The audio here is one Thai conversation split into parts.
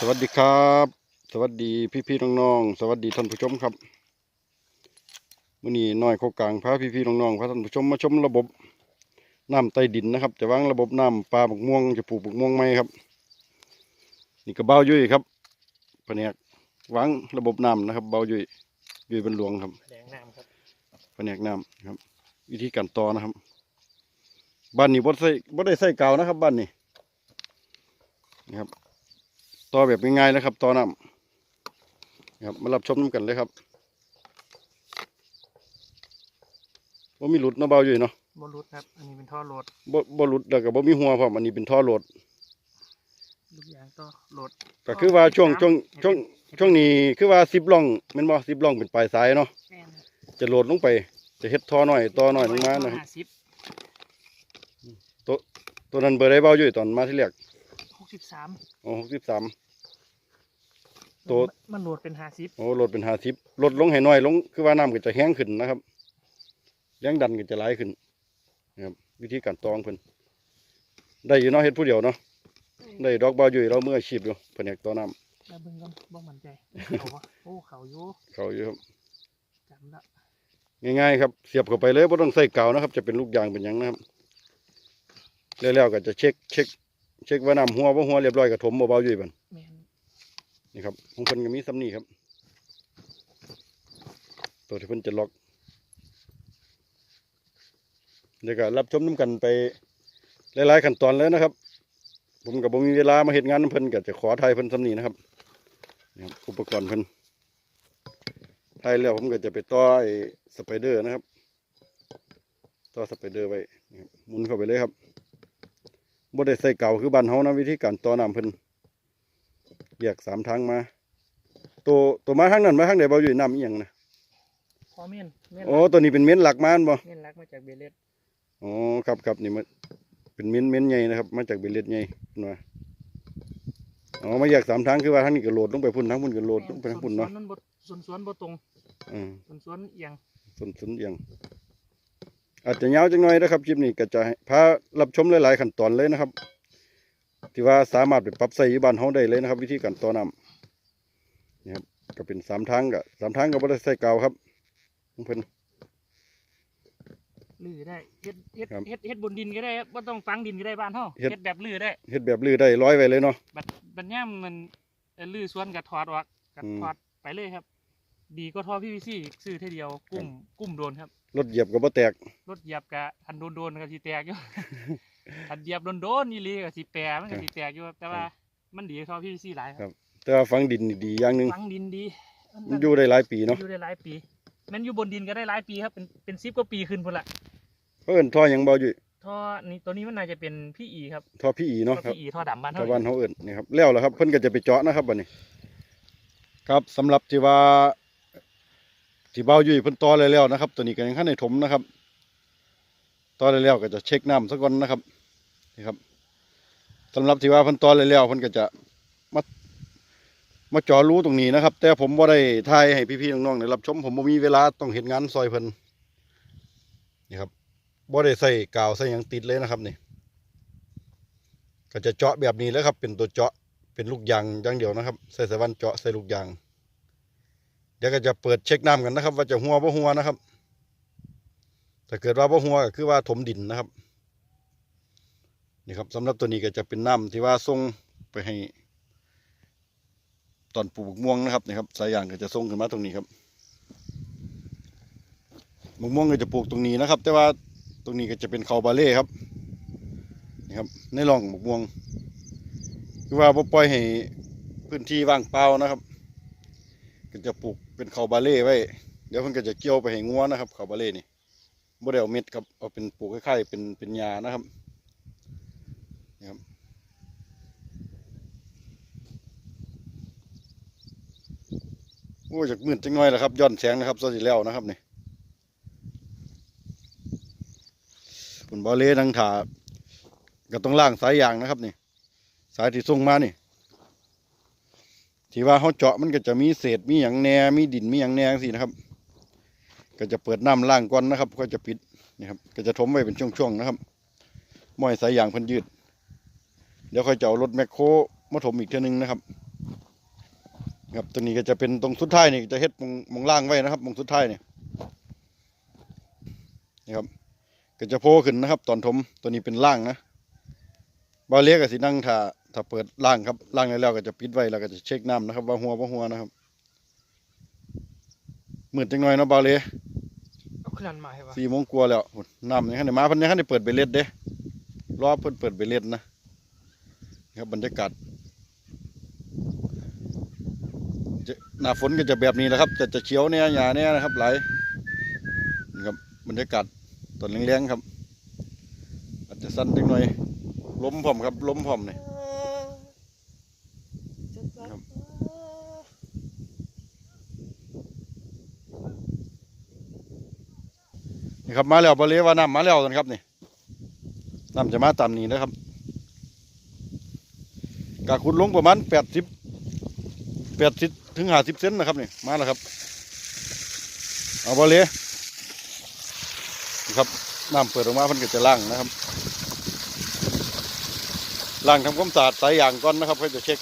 สวัสดีครับ สวัสดีพี่ๆน้องๆสวัสดีท่านผู้ชมครับมื่อนี้น้อยโคกลางพาพี่ๆน้องๆพาท่านผู้ชมมาชมระบบน้ำใต้ดินนะครับ จะวางระบบน้ำปลาบักม่วงจะปลูกบักม่วงไหมครับ นี่ก็เบายุ่ยครับแผนกวางระบบน้ำนะครับ เบายุ่ยยุ่ยบรรหลวงครับแดงน้ำครับแผนกน้ำครับ วิธีการต่อนะครับ บ้านนี้บ่ใส่บ่ได้ใส่กาวนะครับ บ้านนี้นะครับ ต่อแบบง่ายๆนะครับต่อน้ำนะครับมารับชมน้ำกันเลยครับบ่มีหลุดเนาะเบาอยู่เนาะบอลลูดครับ อันนี้เป็นท่อโหลดบ่บ่หลุดแล้วก็บ่มีหัวพร้อมอันนี้เป็นท่อโหลดลูกยางต่อโหลดก็คือว่าช่วงช่วงช่วงช่วงนี้คือว่า10ล่องแม่นบ่10ล่องเป็นปลายสายเนาะแม่นจะโหลดลงไป จะเฮ็ดท่อน้อยต่อน้อยลงมานะครับห้าสิบตัวนั้นเบอร์ได้เบาอยู่ตอนมาที่แรกห กสิบสามอ๋อ63ตัว มันโหลดเป็นห้าสิบโอ้ลดเป็นห้าสิบลดลงให้น้อยลง คือว่าน้ำก็จะแห้งขึ้นนะครับแรงดันก็จะไหลขึ้นนะครับวิธีการตองเพิ่นได้อยู่เนาะเฮ็ดผู้เดียวเนาะได้ดอกบาวอยู่เราเมื่ออาชีพอยู่แผนกต่อน้แล้วเบิ่งกันบ่มั่นใจเขาวะโอ้เขาอยู่ำเขาอยู่ครับ จำละง่ายๆครับเสียบเข้าไปเลยบ่ต้องใส่กาวนะครับ จะเป็นลูกยางเป็นหยังนะครับแล้วๆก็จะเช็คเช็ค เช็คว่าน้ำหัวบ่หัวเรียบร้อยก็ถมบ่เบาอยู่บัดแม่นนี่ครับของเพิ่นก็มีซ้ำนี่ครับ ตัวที่เพิ่นจะล็อกเดี๋ยวก็รับชมน้ำกันไปหลายๆขั้นตอนเลยนะครับ ผมกับผมมีเวลามาเห็นงานนำเพิ่นก็จะขอถ่ายเพิ่นซ้ำนี่นะครับนี่ครับอุปกรณ์เพิ่นถ่ายแล้วผมก็จะไปต่อไอ้สไปเดอร์นะครับ ต่อสไปเดอร์ไว้นี่ครับหมุนเข้าไปเลยครับ บ่ได้ใส่เก่าคือบ้านเฮานะวิธีการต่อน้ำเพิ่นแยกสามทางมา ตัวตัวมาทางนั้นมาทางไหนบ่อยู่น้ำอีหยังนะพอเม่นเม่นโอ้ตัวนี้เป็นเม้นหลักมานบ่เม่นรักมาจากเบลเลสอ๋อครับครับนี่มันเป็นเม้นเม้นใหญ่นะครับ มาจากเบลเลตใหญ่ขึ้นมาอ๋อมาแยกสามทางคือว่าทางนี้ก็โหลดลงไปพุ่นทางพุ่นก็โหลดลงไปทางพุ่นเนาะส่วสวมันบ่ส่วนสวนบ่ตรงอืมส่วนสวนเอียง ส่วนส่วนเอียง อาจจะยาวจังหน่อยนะครับคลิปนี้ก็จะให้พารับชมหลายๆขั้นตอนเลยนะครับ ที่ว่าสามารถไปปรับใส่อยู่บ้านเฮาได้เลยนะครับ วิธีการต่อน้ำนี่ครับก็เป็นสามทางก็สามทางก็บ่ได้ใส่กาวครับของเพิ่นลื้อได้เฮ็ดเฮ็ดครับเฮ็ดเฮ็ดบนดินก็ได้ครับบ่ต้องฝังดินก็ได้บ้านเฮาเฮ็ดเฮ็ดแบบลื้อได้เฮ็ดแบบลื้อได้ร้อยไว้เลยเนาะบัดบัดย่ามมันเอ่อลื้อสวนก็ถอดออกก็อืมถอดไปเลยครับ ดีก็ท่อ PVC ซื้อเท่าเดียวกุ้มกุ้มโดนครับ รถเหยียบก็บ่แตก รถเหยียบกะทันโดนโดนๆก็สิแตกอยู่ ทันเหยียบโดนโดนๆนี่ลีก็สิแปรมันก็สิแตกอยู่ครับแต่ว่ามันดีกว่าพี่ซีหลายคครัรับ บ แต่ว่าฝังดินนี่ดีอย่างหนึงฝังดินดีมันอยู่ได้หลายปีเนาะอยู่ได้หลายปีมันอยู่บนดินก็ได้หลายปีครับเป็นเป็นสิบกว่าปีขึ้นพุ่นละเพิ่นท่อหยังเบาอยู่ท่อนี่ตัวนี้มันน่าจะเป็นพี่อีครับท่อพี่อีท่อเนาะครับ พี่อีท่อดำบ้านชาวเท่าบ้านเฮาเอิ้นนี่ครับแล้วล่ะครับเพิ่นก็จะไปเจาะนะครับบัดนี้ ครับสำหรับที่ว่า ที่เบาอยู่เพิ่นต่อแล้วนะครับ ตัวนี้ก็ยังคันได้ถมนะครับต่อแล้วก็จะเช็คน้ำซะก่อนนะครับนี่ครับสำหรับที่ว่าเพิ่นต่อแล้วเพิ่นก็จะมามาเจาะรูตรงนี้นะครับ แต่ผมบ่าได้ถ่ายให้พี่ๆน้องๆได้รับชมผมบ่มีเวลาต้องเฮ็ดงานซอยเพิ่นนี่ครับบ่ได้ใส่กาวใส่ยังติดเลยนะครับนี่ก็จะเจาะแบบนี้แล้วครับ เป็นตัวเจาะเป็นลูกยางอย่างเดียวนะครับ ใส่สายวันเจาะใส่ลูกยาง เดี๋ยวก็จะเปิดเช็คน้ำกันนะครับ ว่าจะหัวบ่หัวนะครับ ถ้าเกิดว่าบ่หัวก็คือว่าถมดินนะครับนี่ครับสำหรับตัวนี้ก็จะเป็นน้ำที่ว่าส่งไปให้ ตอนปลูกม่วงนะครับนี่ครับสายยางก็จะส่งขึ้นมาตรงนี้ครับมะม่วงก็จะปลูกตรงนี้นะครับ แต่ว่าตรงนี้ก็จะเป็นเขาบาเล่ครับนี่ครับในร่องบกม่วง คือว่าปล่อยให้พื้นที่ว่างเปล่านะครับ ก็จะปลูกเป็นข้าวบาเล่ไว้ เดี๋ยวเพิ่นก็จะเกี่ยวไปให้งัวนะครับข้าวบาเล่นี่บ่ได้เอาเม็ดครับเอาเป็นปลูกคล้ายๆเป็นเป็นหญ้านะครับนี่ครับโอ้จากมืดจังหน่อยแล้วครับย้อนแสงนะครับสวัสดีแล้วนะครับนี่คุณบาเล่นังถาก็ต้องล่างสายยางนะครับนี่ สายที่ส่งมานี่ ที่ว่าเขาเจาะมันก็จะมีเศษมีอย่างแหนมีดินมีอย่างแหนสินะครับ ก็จะเปิดน้ำล่างก่อนนะครับ ก็จะปิดนี่ครับ ก็จะถมไว้เป็นช่วงๆนะครับม้อยสายยางพิ่นยืด เดี๋ยวค่อยจะเอารถแมคโครมาถมอีกเท่านึงนะครับครับตัวนี้ก็จะเป็นตรงสุดท้ายนี่จะเฮ็ดมงมงล่างไว้นะครับมงสุดท้ายนี่นี่ครับก็จะโผล่ขึ้นนะครับ ตอนถมตัวนี้เป็นล่างนะบาเลียก็สินั่งถ้าถ้าเปิดล่างครับล่างแล้วก็จะปิดไว้แล้วก็จะเช็คน้ำนะครับ ว่าหัวว่าหัวนะครับมืดจังหน่อยเนาะบาเลียเอาขนาดมาให้วะสี่โมงกว่าแล้วหุ่นน้ำยังได้มาเพิ่นยังได้เปิดเบลเลตเด้รอเพิ่นเปิดเบลเลตนะนี่ครับบรรยากาศจะหน้าฝนก็จะแบบนี้แหละครับ จะจะเขียวเนี่ยหญ้าเนี่ยนะครับหลายนี่ครับบรรยากาศตอนแรงๆครับ อาจจะสั้นจังหน่อยลมพร้อมครับลมพร้อมนี่ครับ นี่ ครับมาแล้วบริเวณว่าน้ำมาแล้วนะครับนี่น้ำจะมาตามนี้นะครับกาขุดลงประมาณแปดสิบแปดสิบถึงห้าสิบเซนนะครับนี่มาแล้วครับ เอาบริเวณครับน้ำเปิดออกมาเพิ่นก็จะล้างนะครับล้างทำความสะอาดสายยางก่อนนะครับเพื่อจะเช็ค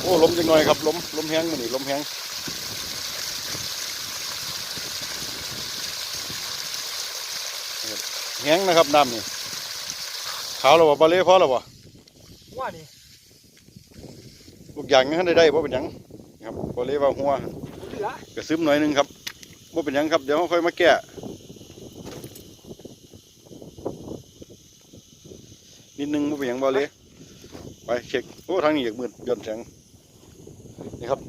โอ้ล้มจังหน่อยครับล้มล้มแห้งมันนี่ล้มแห้ง แห้งนะครับน้ำนี่ขาวแล้วบ่บาเล่พอแล้วบ่ว่านี่ลูกอย่างยังได้ได้บ่เป็นหยังครับบาเล่ว่าหัวเหลือกระซึมหน่อยหนึงครับบ่เป็นหยังครับเดี๋ยวเราค่อยมาแก้นิดนึงบ่เป็นหยังบาเล่ไปเช็คโอ้ทางนี้อยากมืดย้อนแสงนี่ครับ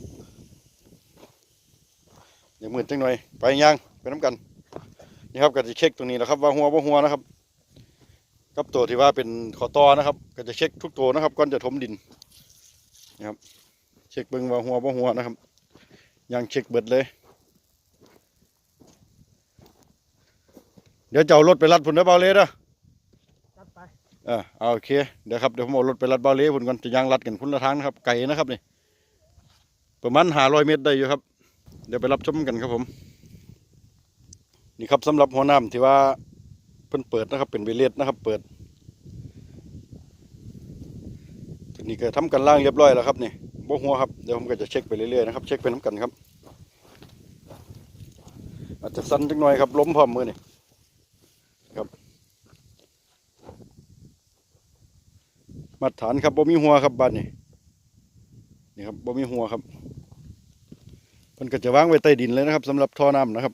อยากมืดจังหน่อยไปย่างไปน้ำกัน นี่ครับก็จะเช็คตรงนี้แหละครับ ว่าหัวบ่หัวนะครับกับตัวที่ว่าเป็นขอตอนะครับ ก็จะเช็คทุกตัวนะครับก่อนจะถมดินนะครับ เช็คเบิ่งว่าหัวบ่หัวนะครับยังเช็คเบิดเลย เดี๋ยวจะเอารถไปรัดพุ่นเด้อเบาเลยเด้อจัดไปอ่าเอาโอเคเดี๋ยวครับเดี๋ยวผมเอารถไปรัดเบาเลยพุ่นก่อนจะยางรัดกันพุ่นละทางนะครับไก่นะครับนี่ประมาณห้าร้อยเมตรได้อยู่ครับ เดี๋ยวไปรับชมกันครับผม นี่ครับสำหรับหัวน้ำที่ว่าเพิ่นเปิดนะครับเป็นเวเลสนะครับเปิดทีนี้ก็ทำกันล่างเรียบร้อยแล้วครับนี่บ่หัวครับเดี๋ยวผมก็จะเช็คไปเรื่อยๆนะครับเช็คไปน้ำกันครับ อาจจะสั้นจังหน่อยครับล้มพร้อมมือนี่ครับมาตรฐานครับบ่มีหัวครับบ้านนี่นี่ครับบ่มีหัวครับมันก็จะวางไว้ใต้ดินเลยนะครับสำหรับท่อน้ำนะครับ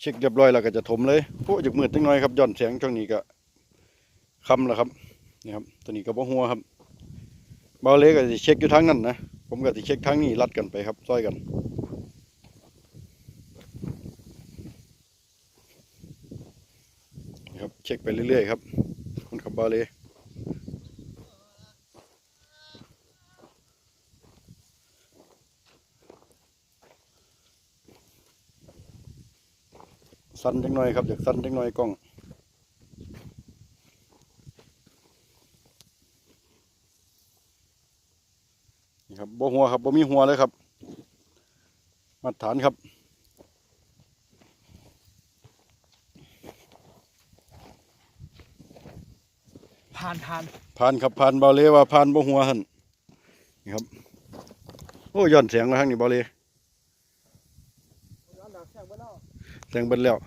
เช็คเรียบร้อยแล้วก็จะถมเลยโอ้ยมืดจังหน่อยครับย้อนแสงช่วงนี้ก็คำแล้วครับนี่ครับตัวนี้ก็บ่หัวครับเบาเล็กก็สิเช็คอยู่ทางนั้นนะผมก็สิเช็คทางนี้ลัดกันไปครับซอยกันนี่ครับเช็คไปเรื่อยๆครับคนขับเบาเลย สั้นจังหน่อยครับอยากสั้นจังหน่อยกล้องนี่ครับบ่หัวครับบ่มีหัวเลยครับ มาตรฐานครับผ่านผ่านผ่านครับผ่านเบาเลว่าผ่านบ่หัวหันนี่ครับโอ้ย้อนเสียงมาทางนี้เบาเลย้อนหลังแซงไปแล้วเสียงเบิดแล้ว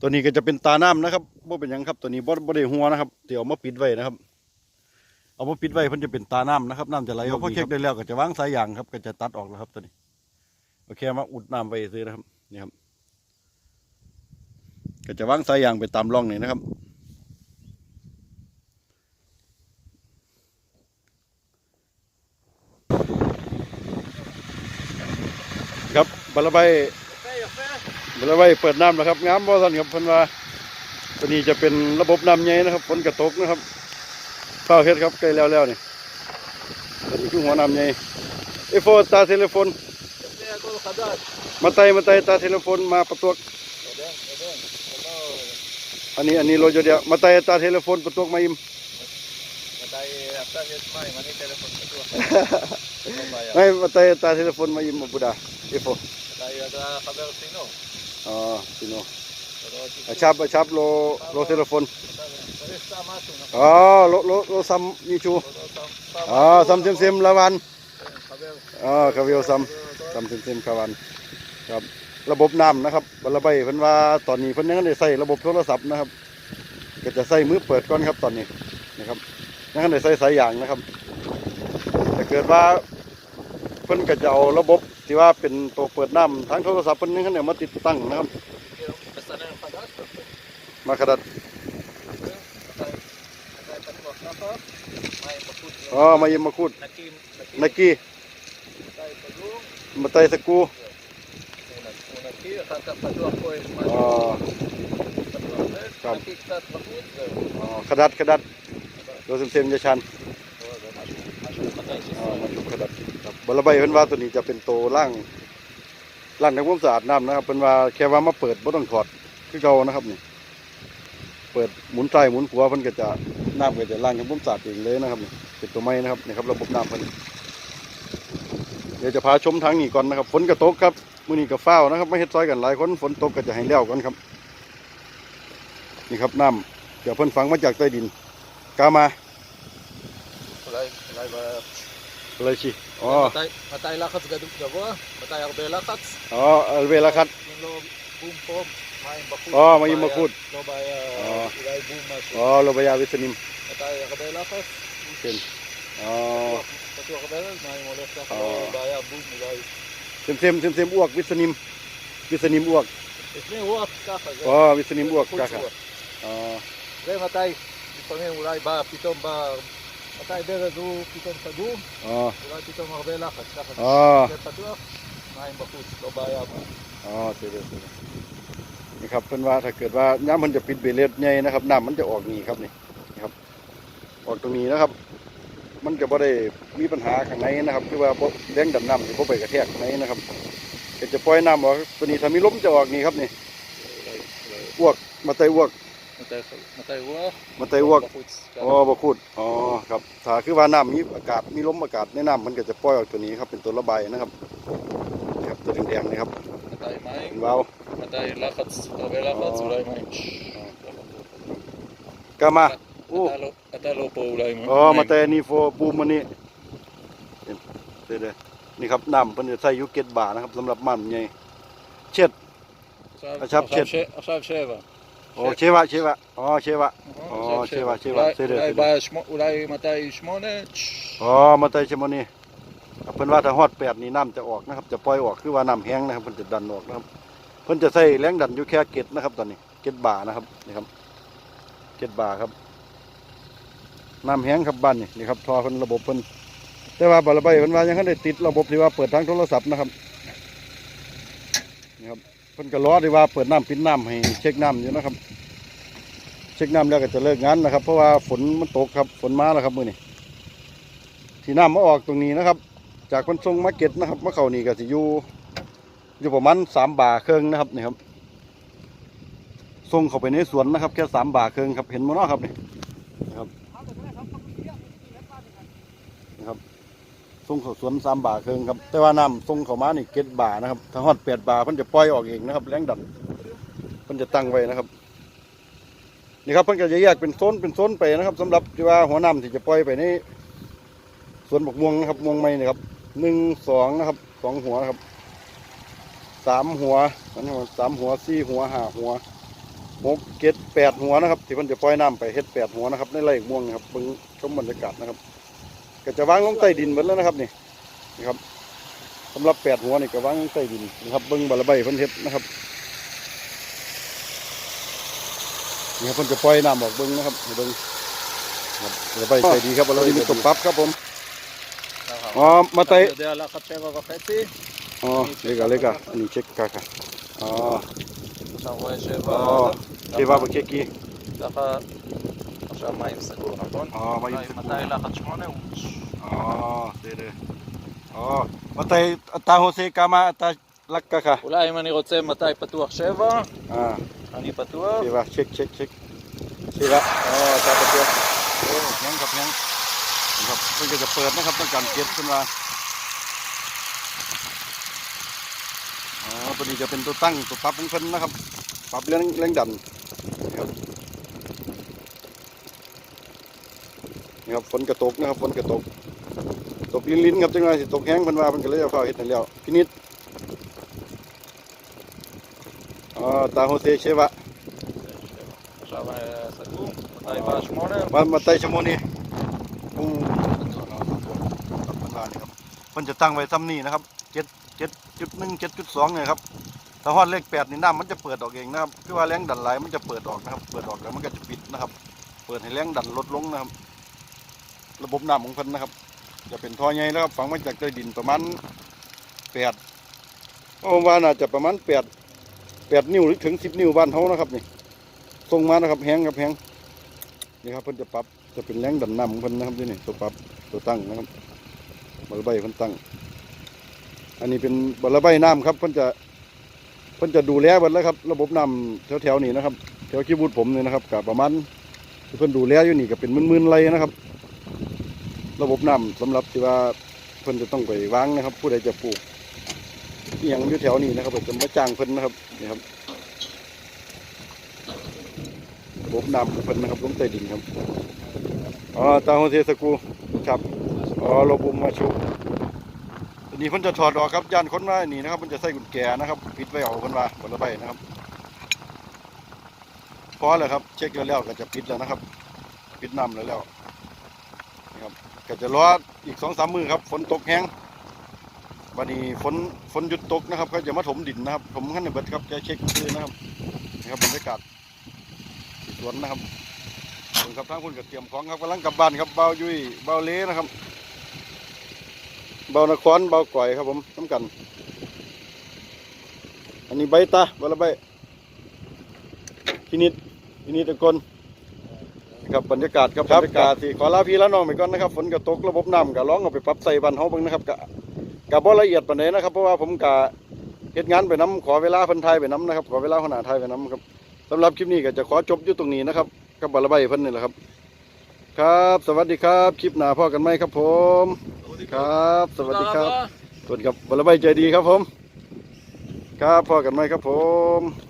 ตัวนี้ก็จะเป็นตาน้ำนะครับบ่เป็นหยังครับ ตัวนี้บ่บ่ได้หัวนะครับเดี๋ยวเอามาปิดไว้นะครับ เอามาปิดไว้เพิ่นจะเป็นตาน้ำนะครับน้ำจะไหลออกพอเช็คได้แล้วก็จะวางสายยางครับ ก็จะตัดออกแล้วครับตัวนี้โอเคมาอุดน้ำไว้ซื้อนะครับนี่ครับ ก็จะวางสายยางไปตามร่องนี่นะครับครับบัลลใบไปกาแฟ บัลลใบเปิดน้ำแล้วครับงามบ่สันครับเพิ่นว่าตัวนี้จะเป็นระบบน้ำใหญ่นะครับฝนกระตกนะครับข้าวเฮ็ดครับใกล้แล้วแล้วนี่ตัวนี้คือหัวน้ำใหญ่เอโฟตาเทเลโฟนกาแฟก็ขับได้มาไตมาไตตาเทเลโฟนมาประตวกเด้งเด้งแล้วก็อันนี้อันนี้โรยเดียวมาไตตาเทเลโฟนประตวกมาอิมมาได้อัพตั้งเยอะไม่มาที่เทเลโฟนตัวลงไปอะไม่มาไตตาเทเลโฟนมาอิมอบุดาเอโฟได้ ada kabar sino อ๋อสิโน kalau อาชับอาชับโลโลเทเลโฟน kita sama tuh อ๋อโลโลโลซัมมีชู kalau sam อ๋อซ้ำเซมๆละวันอ๋อคาเวลซ้ำซ้ำเซมๆคาวันครับ ระบบน้ำนะครับบรรลใบเพิ่นว่าตอนนี้เพิ่นยังได้ใส่ระบบโทรศัพท์นะครับ ก็จะใส่มือเปิดก่อนครับตอนนี้นะครับยังได้ใส่สายยางนะครับถ้าเกิดว่า เพิ่นก็จะเอาระบบที่ว่าเป็นตัวเปิดน้ำทางโทรศัพท์เพิ่นยังได้มาติดตั้งนะครับมาขนาดอ๋อมาเยี่ยมมาคูดนักกี้มาไตสกรูอ๋ออ๋อขดัดขดัดตัวเซมๆจะชันอ๋อมันถูกขดัด ครับบรใบเพิ่นว่าตัวนี้จะเป็นโตล่างล่างทำความสะอาดน้ำนะครับเพิ่นว่าแค่ว่ามาเปิดบ่ต้องถอดคือเก่านะครับนี่ เปิดหมุนซ้หมุนขวาเพิ่นก็จะน้ำก็จะล้างทำความสะอาดเองเลยนะครับนี่เป็นตัวไม้นะครับนี่ครับระบบน้ำเพิ่นเดี๋ยวจะพาชมทางนี้ก่อนนะครับฝนก็ตกครับมื้อนี้ก็ฟ้านะครับไม่เฮ็ดซอยกันหลายคนฝนตกก็จะให้แล้วก่อนครับ นี่ครับน้ำเดี๋ยวเพิ่นฝังมาจากใต้ดินกามาอะไ Lychee. Oh. Mati, mati lakas gadug gabwa, mati arbe lakas. Oh, arbe lakas. Yung lo boom pom, main bakut. Oh, main bakut. Lo baya oh. ilay boom mas. Oh, lo baya vitamin. Mati arbe lakas. Ken. Oh. Patu arbe lakas, main molek sa lo baya boom ilay. Sim sim sim sim uwak vitamin. Vitamin uwak. Vitamin uwak kaka. Oh, vitamin uwak kaka. Oh. Ve mati, לפעמים אולי בא, פתאום בא מתי ברז הוא פתאום סגור, อ๋อ אולי פתאום הרבה לחץ, ככה.อ๋อ זה פתוח, מים בחוץ, לא בעיה. อ๋อเสร็จแล้วเสร็จแล้วนี่ครับเพิ่นว่าถ้าเกิดว่าน้ำมันจะปิดเบลเลตใหญ่นะครับน้ำมันจะออกนี่ครับนี่นี่ครับ ออกตรงนี้นะครับ มันจะบ่ได้มีปัญหาข้างในนะครับ คือว่าบ่แรงดันน้ำสิบ่ไปกระแทกข้างในนะครับก็จะปล่อยน้ำออกตัวนี้ถ้ามีลมจะออกนี่ครับนี่อ้วกมาไตอ้วก מתי מתי רוח? มาไตอ้วก בחוץ. อ๋อบ่คูดอ๋อครับถ้าคือว่าน้ำมีอากาศมีลมอากาศในน้ำมันก็จะปล่อยออกตัวนี้ครับเป็นตัวระบายนะครับนี่ครับตัวแดงๆนี่ครับ מתי מים? เป็นวาล์ว מתי לחץ, הרבה לחץ, אה. אולי מים. กามาโอ้ אתה לא- אתה לא פה אולי. อ๋อมาแต่นี่โฟบูมมันนี่เด้อๆนี่ครับน้ำเพิ่นจะใส่อยูเกตบาร์นะครับสำหรับมันใหญ่เช็ด עכשיו עכשיו עכשיו ש- עכשיו שבע. โอ้เชวะเชวะอ๋อเชวะעכשיו שבע, שבע, אולי- בסדר, אולי בסדר. בא שמו- אולי מתי שמונה? อ๋อมาแต่เชมอนี่เพิ่นว่าถ้าฮอดแปดนี่น้ำจะออกนะครับ จะปล่อยออกคือว่าน้ำแห้งนะครับเพิ่นจะดันออกนะครับ เพิ่นจะใส่แรงดันอยู่แค่เกตนะครับ ตอนนี้เกตบาร์นะครับนี่ครับ เกตบาร์ครับ น้ำแห้งครับบ้านนี่นี่ครับทอเพิ่นระบบเพิ่นแต่ว่าบาระบายเพิ่นว่ายังไม่ได้ติดระบบที่ว่าเปิดทางโทรศัพท์นะครับนี่ครับเ พิ่นก็รอที่ว่าเปิดน้ำปิดน้ำให้เช็คน้ำอยู่นะครับ เช็คน้ำแล้วก็จะเลิกงานนะครับ เพราะว่าฝนมันตกครับฝนมาแล้วครับมือนี้ที่น้ำมาออกตรงนี้นะครับ จากคนทรงมาเก็ตนะครับมาเขานี่ก็สิอยู่อยู่ประมาณสามบาเครื่องนะครับนี่ครับส่งเข้าไปในสวนนะครับ แค่สามบาเครื่องครับเห็นมั้เนาะครับนี่ครับ ส่งเขาสวนสามบาเคืองครับ แต่ว่าน้ำส่งเข้ามานี่เก็ตบานะครับถ้าฮอดแปดบาเพิ่นจะปล่อยออกเองนะครับแรงดันเพิ่นจะตั้งไว้นะครับนี่ครับเพิ่นก็จะแยกเป็นโซนเป็นโซนไปนะครับสำหรับที่ว่าหัวน้ำที่จะปล่อยไปในสวนบกม่วงนะครับม่วงไม้นะครับหนึ่งสองนะครับสองหัวนะครับสามหัวนนี้สามหัวสี่หัวห้าหัวหกเจ็ดแปดหัวนะครับ ที่เพิ่นจะปล่อยน้ำไปเฮ็ดแปดหัวนะครับในไร่ม่วงนะครับเบิ่งชมบรรยากาศนะครับ ก็จะวางลงใต้ดินหมดแล้วนะครับนี่นะครับสำหรับแปดหัวนี่ก็วางลงใต้ดินนะครับเบิ้งบาระใบพันเทปนะครับนี่ครันจะปล่อยน้ำออกเบิ้งนะครับเบิ้งคบาระใบใส่ดีครับบระใบมีตบปั๊บครับผมอ๋อมาไต่เดี๋ยวเราขับไต่ก็กาแฟสิอ๋อเลิกกันเลิกกันอันนี้เช็คกาค่ะอ๋ออ๋อเทวาบักเชกีแล้วก็ נכון? อ๋อมาอยู่ מתי- מתי לחץ שמונה? הוא- อ๋อเด้อเด้ออ๋อมาไตอัตราโฮเซกามาอัตราลักกะค่ะ אולי אם אני רוצה מתי פתוח שבע, อ่า אני פתוח. เทว่าเช็คเช็คเช็คเทว่าอ๋อตาตะเกียบโอ้ยังครับยังนะครับเพิ่นก็จะเปิดนะครับต้องการเก็บขึ้นมาอ๋อตัวนี้จะเป็นตัวตั้งตัวปรับของเพิ่นนะครับ ปรับเรื่องแรงดันนะครับ นี่ครับฝนกระตกนะครับฝนกระตก ตกลิ้นๆครับจังหวะสิตกแห้งพิ่นว่าเพิ่นก็เลยเอาเข้าเฮ็ดให้แล้วพินิดอ๋อตาโฮเซเชวะ Trzeba setu, tutaj masz morę. มามาไต่ชั่วโมงนี้อืมเพิ่นว่นี่ครับเพิ่นจะตั้งไว้ซ้ำนี่นะครับ7 7.1 7.2เนี่ยครับถ้าฮอดเลข8นี่น้ำมันจะเปิดออกเองนะครับคือว่าแรงดันไหลมันจะเปิดออกนะครับ เปิดออกแล้วมันก็จะปิดนะครับ เปิดให้แรงดันลดลงนะครับ ระบบน้ำของเพิ่นนะครับ จะเป็นท่อใหญ่นะครับ ฝังมาจากใต้ดินประมาณแปดผมว่าน่าจะประมาณแปดแปดนิ้วหรือถึงสิบนิ้วบ้านเขานะครับนี่ส่งมานะครับแห้งครับแห้งนี่ครับเพิ่นจะปรับจะเป็นแรงดันน้ำของเพิ่นนะครับที่นี่ตัวปรับตัวตั้งนะครับบลใบเพิ่นตั้ง อันนี้เป็นบอลใบน้ำครับเพิ่นจะเพิ่นจะดูแลเบิดแล้วครับ ระบบน้ำแถวๆนี้นะครับแถวขี้บูดผมเนี่ยนะครับกับประมาณเพิ่นดูแลอยู่นี่ก็เป็นมื่นๆไรนะครับ ระบบน้ำสำหรับที่ว่าเพิ่นจะต้องไปวางนะครับ ผู้ใดจะปลูกเอหย่างอยู่แถวนี้นะครับจะมาจ้างเพิ่นนะครับนี่ครับระบบน้ำของเพิ่นนะครับลงใต้ดินครับอ๋อตาโฮเซสกูครับอ๋อโลบุมาชูทีนี้เพิ่นจะถอดออกครับย่านคนมานี่นะครับเพิ่นจะใส่กุญแจนะครับปิดไว้เอาเพิ่นว่าบนระใบนะครับพอแล้วครับ เช็คแล้วๆก็จะปิดแล้วนะครับ ปิดน้ำแล้วแล้ว ก็จะรออีกสองสามมือครับ ฝนตกแห้งวันนี้ฝนฝนหยุดตกนะครับ ก็จะมาถมดินนะครับ ถมขั้นในเบิดครับจะเช็คคือนะครับนี่ครับบรรยากาศสวนนะครับส่วนครับทางคุณก็เตรียมของครับกำลังกลับบ้านครับเบายุ้ยเบาเลนะครับ เบานครเบาก่อยครับผมน้ำกัน อันนี้ใบตาใบละใบพินิดพินิดตะกน ครับบรรยากาศครับบรรยากาศที่ขอลาพี่แล้วน้องไปก่อนนะครับฝนก็ตกระบบน้ำก็ร้องเอาไปปรับใส่บ้านเฮาเบิ่งนะครับก็ก็บ่ละเอียดปานใดนะครับเพราะว่าผมก็เฮ็ดงานไปนํขอเวลาเพิ่นไทยไปนํนะครับขอเวลาหัวหน้าไทยไปนํครับสำหรับคลิปนี้ก็จะขอจบอยู่ตรงนี้นะครับกับบาระใบเพิ่นนี่แหละครับ ครับ สวัสดีครับ คลิปหน้าพ่อกันไหมครับผม ครับ สวัสดีครับสวัสดีครับบาระใบใจดีครับผม ครับพ่อกันไหมครับผม